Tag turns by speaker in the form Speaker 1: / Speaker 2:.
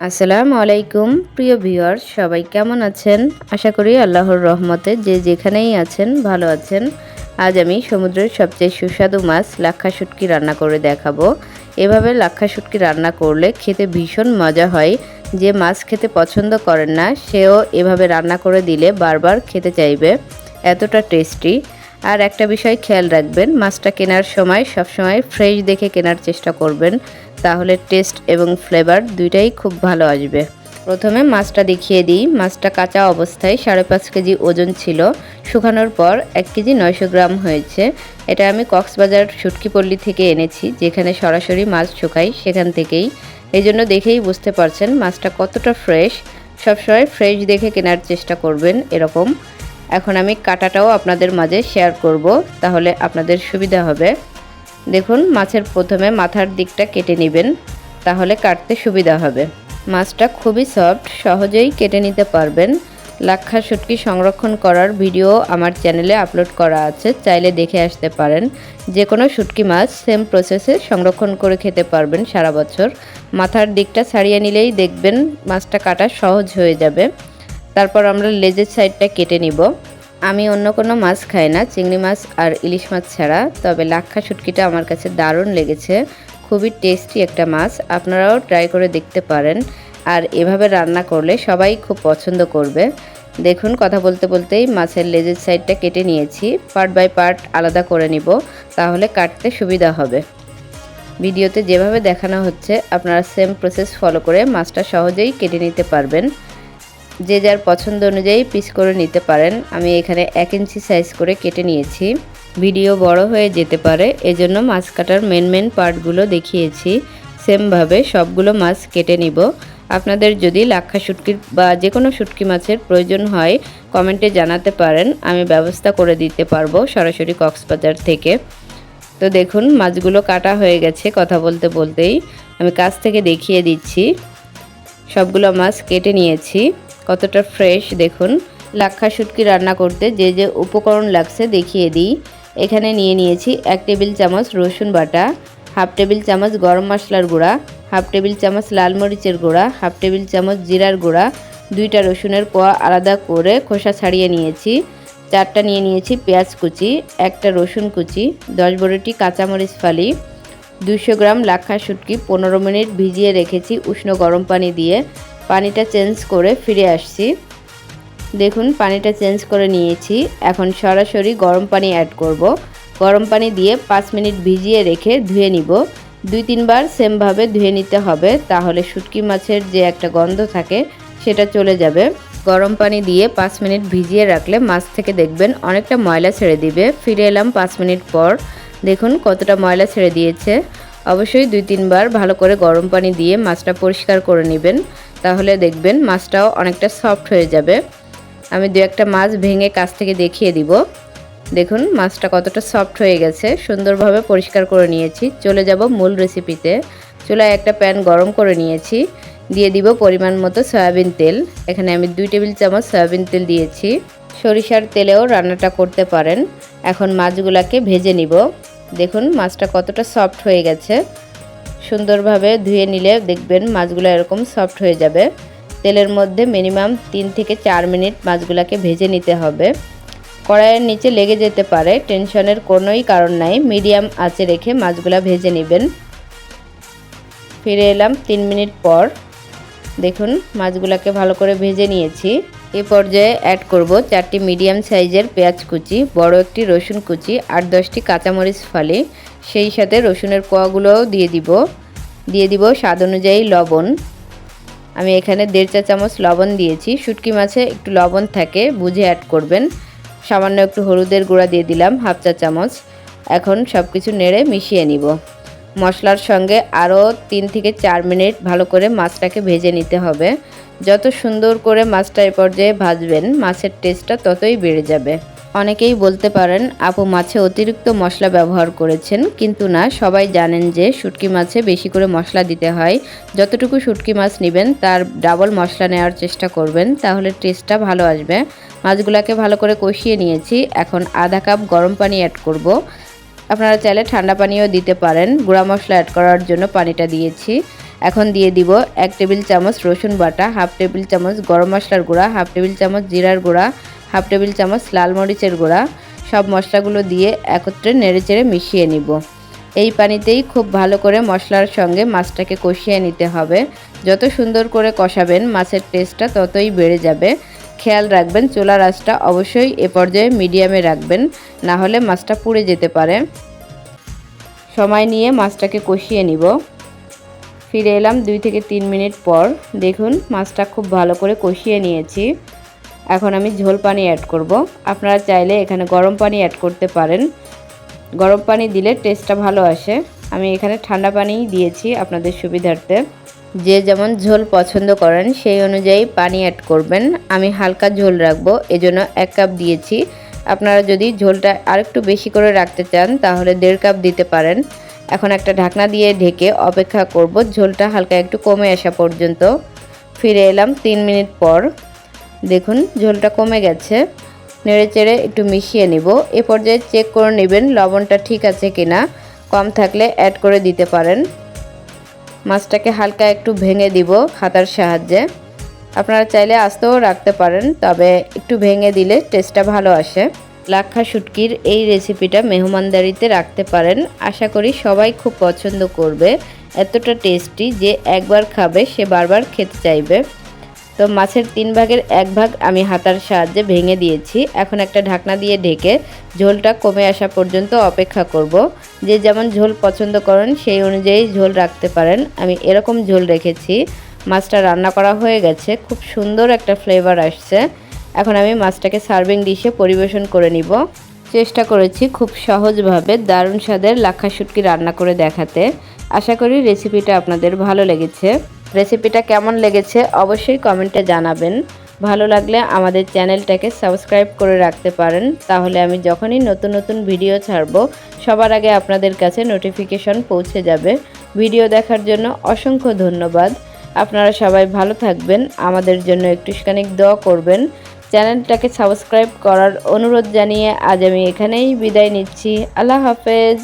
Speaker 1: আসসালামু আলাইকুম, প্রিয় ভিউয়ার্স সবাই কেমন আছেন? আশা করি আল্লাহর রহমতে যে যেখানেই আছেন, ভালো আছেন। আজ আমি সমুদ্রের সবচেয়ে সুস্বাদু মাছ, লাক্ষা শুটকি রান্না করে দেখাবো। এভাবে লাক্ষা শুটকি রান্না করলে খেতে ভীষণ মজা হয়। যে মাছ খেতে পছন্দ করেন না, সেও এভাবে রান্না করে দিলে বারবার খেতে চাইবে। এতটা টেস্টি। আর একটা বিষয় খেয়াল রাখবেন, মাছটা কেনার সময় সবসময় ফ্রেশ দেখে কেনার চেষ্টা করবেন। তাহলে টেস্ট এবং ফ্লেভার দুইটাই খুব ভালো আসবে। প্রথমে মাছটা দেখিয়ে দিই। মাছটা কাঁচা অবস্থায় সাড়ে পাঁচ কেজি ওজন ছিল। শুকানোর পর এক কেজি নয়শো গ্রাম হয়েছে। এটা আমি কক্সবাজার শুটকিপল্লী থেকে এনেছি, যেখানে সরাসরি মাছ শুকাই সেখান থেকেই। এই জন্য দেখেই বুঝতে পারছেন মাছটা কতটা ফ্রেশ। সবসময় ফ্রেশ দেখে কেনার চেষ্টা করবেন এরকম। এখন আমি কাটাটাও আপনাদের মাঝে শেয়ার করব, তাহলে আপনাদের সুবিধা হবে। দেখুন, মাছের প্রথমে মাথার দিকটা কেটে নেবেন, তাহলে কাটতে সুবিধা হবে। মাছটা খুবই সফট, সহজেই কেটে নিতে পারবেন। লাক্ষা শুটকি সংরক্ষণ করার ভিডিও আমার চ্যানেলে আপলোড করা আছে, চাইলে দেখে আসতে পারেন। যে কোনো শুটকি মাছ সেম প্রসেসে সংরক্ষণ করে খেতে পারবেন সারা বছর। মাথার দিকটা ছাড়িয়ে নিলেই দেখবেন মাছটা কাটা সহজ হয়ে যাবে। তারপর আমরা লেজের সাইডটা কেটে নিব। আমি অন্য কোনো মাছ খাই না, চিংড়ি মাছ আর ইলিশ মাছ ছাড়া। তবে লাক্ষা শুটকিটা আমার কাছে দারুণ লেগেছে। খুবই টেস্টি একটা মাছ, আপনারাও ট্রাই করে দেখতে পারেন। আর এভাবে রান্না করলে সবাই খুব পছন্দ করবে। দেখুন, কথা বলতে বলতেই মাছের লেজের সাইডটা কেটে নিয়েছি। পার্ট বাই পার্ট আলাদা করে নিব, তাহলে কাটতে সুবিধা হবে। ভিডিওতে যেভাবে দেখানো হচ্ছে, আপনারা সেম প্রসেস ফলো করে মাছটা সহজেই কেটে নিতে পারবেন। যে যার পছন্দ অনুযায়ী পিস করে নিতে পারেন। আমি এখানে এক ইঞ্চি সাইজ করে কেটে নিয়েছি। ভিডিও বড় হয়ে যেতে পারে, এজন্য মাছ কাটার মেন মেন পার্টগুলো দেখিয়েছি। সেমভাবে সবগুলো মাছ কেটে নিব। আপনাদের যদি লাক্ষা শুটকির বা যে কোনো শুটকি মাছের প্রয়োজন হয় কমেন্টে জানাতে পারেন। আমি ব্যবস্থা করে দিতে পারব সরাসরি কক্সবাজার থেকে। তো দেখুন, মাছগুলো কাটা হয়ে গেছে কথা বলতে বলতেই। আমি কাছ থেকে দেখিয়ে দিচ্ছি। সবগুলো মাছ কেটে নিয়েছি। কতটা ফ্রেশ দেখুন। লাক্ষা শুটকি রান্না করতে যে যে উপকরণ লাগছে দেখিয়ে দিই। এখানে নিয়ে নিয়েছি এক টেবিল চামচ রসুন বাটা, হাফ টেবিল চামচ গরম মশলার গুঁড়া, হাফ টেবিল চামচ লাল মরিচের গুঁড়া, হাফ টেবিল চামচ জিরার গুঁড়া, দুইটা রসুনের কোয়া আলাদা করে খোসা ছাড়িয়ে নিয়েছি। চারটা নিয়ে নিয়েছি পেঁয়াজ কুচি, একটা রসুন কুচি, দশ বারোটি কাঁচামরিচ ফালি দুশো গ্রাম লাক্ষা শুটকি পনেরো মিনিট ভিজিয়ে রেখেছি উষ্ণ গরম পানি দিয়ে। পানিটা চেঞ্জ করে ফিরে আসছি। দেখুন, পানিটা চেঞ্জ করে নিয়েছি। এখন সরাসরি গরম পানি অ্যাড করব। গরম পানি দিয়ে পাঁচ মিনিট ভিজিয়ে রেখে ধুয়ে নিব। দুই তিনবার সেমভাবে ধুয়ে নিতে হবে, তাহলে শুটকি মাছের যে একটা গন্ধ থাকে, সেটা চলে যাবে। গরম পানি দিয়ে পাঁচ মিনিট ভিজিয়ে রাখলে মাছ থেকে দেখবেন অনেকটা ময়লা ছেড়ে দিবে। ফিরে এলাম পাঁচ মিনিট পর। দেখুন কতটা ময়লা ছেড়ে দিয়েছে। অবশ্যই দুই, তিনবার ভালো করে গরম পানি দিয়ে মাছটা পরিষ্কার করে নেবেন। তাহলে দেখবেন মাছটাও অনেকটা সফট হয়ে যাবে। আমি দু একটা মাছ ভেঙে কাছ থেকে দেখিয়ে দিব। দেখুন, মাছটা কতটা সফট হয়ে গেছে। সুন্দরভাবে পরিষ্কার করে নিয়েছি। চলে যাব মূল রেসিপিতে চুলায় একটা প্যান গরম করে নিয়েছি। দিয়ে দিব পরিমাণ মতো সয়াবিন তেল। এখানে আমি দুই টেবিল চামচ সয়াবিন তেল দিয়েছি। সরিষার তেলেও রান্নাটা করতে পারেন। এখন মাছগুলাকে ভেজে নিব। দেখুন, মাছটা কতটা সফট হয়ে গেছে। সুন্দরভাবে ধুয়ে নিলে দেখবেন মাছগুলো এরকম সফট হয়ে যাবে। তেলের মধ্যে মিনিমাম তিন থেকে চার মিনিট মাছগুলোকে ভেজে নিতে হবে। কড়াইয়ের নিচে লেগে যেতে পারে, টেনশনের কোনোই কারণ নাই। মিডিয়াম আঁচে রেখে মাছগুলো ভেজে নেবেন। ফিরে এলাম তিন মিনিট পর। দেখুন, মাছগুলোকে ভালো করে ভেজে নিয়েছি। এ পর্যায়ে অ্যাড করব চারটি মিডিয়াম সাইজের পেঁয়াজ কুচি, বড় একটি রসুন কুচি আট দশটি কাঁচামরিচ ফালি। সেই সাথে রসুনের কোয়াগুলোও দিয়ে দিব। দিয়ে দিব স্বাদ অনুযায়ী লবণ। আমি এখানে দেড় চা চামচ লবণ দিয়েছি। শুটকি মাছে একটু লবণ থাকে, বুঝে অ্যাড করবেন। সামান্য একটু হলুদের গুঁড়া দিয়ে দিলাম, হাফ চা চামচ। এখন সব কিছু নেড়ে মিশিয়ে নিব। মশলার সঙ্গে আরও তিন থেকে চার মিনিট ভালো করে মাছটাকে ভেজে নিতে হবে। যত সুন্দর করে মাছটা এ পর্যায়ে ভাজবেন, মাছের টেস্টটা ততই বেড়ে যাবে। অনেকেই বলতে পারেন, আপু, মাছে অতিরিক্ত মশলা ব্যবহার করেছেন। কিন্তু না, সবাই জানেন যে শুটকি মাছে বেশি করে মশলা দিতে হয়। যতটুকু শুটকি মাছ নেবেন, তার ডাবল মশলা নেওয়ার চেষ্টা করবেন, তাহলে টেস্টটা ভালো আসবে। মাছগুলোকে ভালো করে কষিয়ে নিয়েছি। এখন আধা কাপ গরম পানি অ্যাড করব। আপনারা চাইলে ঠান্ডা পানিও দিতে পারেন। গুঁড়া মশলা অ্যাড করার জন্য পানিটা দিয়েছি। এখন দিয়ে দিব এক টেবিল চামচ রসুন বাটা, হাফ টেবিল চামচ গরম মশলার গুঁড়া, হাফ টেবিল চামচ জিরার গুঁড়া, হাফ টেবিল চামচ লাল মরিচের গুঁড়া। সব মশলাগুলো দিয়ে একত্রে নেড়েচেড়ে মিশিয়ে নিব। এই পানিতেই খুব ভালো করে মশলার সঙ্গে মাছটাকে কষিয়ে নিতে হবে। যত সুন্দর করে কষাবেন, মাছের টেস্টটা ততই বেড়ে যাবে। খেয়াল রাখবেন চুলার আঁচটা অবশ্যই এ পর্যায়ে মিডিয়ামে রাখবেন, না হলে মাছটা পুড়ে যেতে পারে। সময় নিয়ে মাছটাকে কষিয়ে নিব। ফিরে এলাম দুই থেকে তিন মিনিট পর। দেখুন মাছটা খুব ভালো করে কষিয়ে নিয়েছি। এখন আমি ঝোল পানি অ্যাড করব। আপনারা চাইলে এখানে গরম পানি অ্যাড করতে পারেন। গরম পানি দিলে টেস্টটা ভালো আসে। আমি এখানে ঠান্ডা পানিই দিয়েছি আপনাদের সুবিধার্থে। যে যেমন ঝোল পছন্দ করেন, সেই অনুযায়ী পানি অ্যাড করবেন। আমি হালকা ঝোল রাখব, এজন্য এক কাপ দিয়েছি। আপনারা যদি ঝোলটা আরেকটু বেশি করে রাখতে চান, তাহলে দেড় কাপ দিতে পারেন। এখন একটা ঢাকনা দিয়ে ঢেকে অপেক্ষা করব, ঝোলটা হালকা একটু কমে আসা পর্যন্ত। ফিরে এলাম তিন মিনিট পর। দেখুন, ঝোলটা কমে গেছে। নেড়ে চেড়ে একটু মিশিয়ে নিব। এ পর্যায়ে চেক করে নেবেন, লবণটা ঠিক আছে কিনা। কম থাকলে অ্যাড করে দিতে পারেন। মাছটাকে হালকা একটু ভেঙে দিব হাতার সাহায্যে। আপনারা চাইলে আস্তেও রাখতে পারেন, তবে একটু ভেঙে দিলে টেস্টটা ভালো আসে। লাক্ষা শুটকির এই রেসিপিটা মেহমানদারিতে রাখতে পারেন, আশা করি সবাই খুব পছন্দ করবে। এতটা টেস্টি যে একবার খাবে, সে বারবার খেতে চাইবে। তো মাছের তিন ভাগের এক ভাগ আমি হাতার সাহায্যে ভেঙে দিয়েছি। এখন একটা ঢাকনা দিয়ে ঢেকে ঝোলটা কমে আসা পর্যন্ত অপেক্ষা করব। যে যেমন ঝোল পছন্দ করেন, সেই অনুযায়ী ঝোল রাখতে পারেন। আমি এরকম ঝোল রেখেছি। মাছটা রান্না করা হয়ে গেছে। খুব সুন্দর একটা ফ্লেভার আসছে। এখন আমি মাছটাকে সার্ভিং ডিশে পরিবেশন করে নিব। চেষ্টা করেছি খুব সহজভাবে দারুণ স্বাদের লাক্ষা শুটকি রান্না করে দেখাতে। আশা করি রেসিপিটা আপনাদের ভালো লেগেছে। রেসিপিটা কেমন লেগেছে অবশ্যই কমেন্টে জানাবেন। ভালো লাগলে আমাদের চ্যানেলটাকে সাবস্ক্রাইব করে রাখতে পারেন। তাহলে আমি যখনই নতুন নতুন ভিডিও ছাড়ব, সবার আগে আপনাদের কাছে নোটিফিকেশন পৌঁছে যাবে। ভিডিও দেখার জন্য অসংখ্য ধন্যবাদ। আপনারা সবাই ভালো থাকবেন, আমাদের জন্য একটুখানি দোয়া করবেন। চ্যানেলটাকে সাবস্ক্রাইব করার অনুরোধ জানিয়ে আজ আমি এখানেই বিদায় নিচ্ছি। আল্লাহ হাফেজ।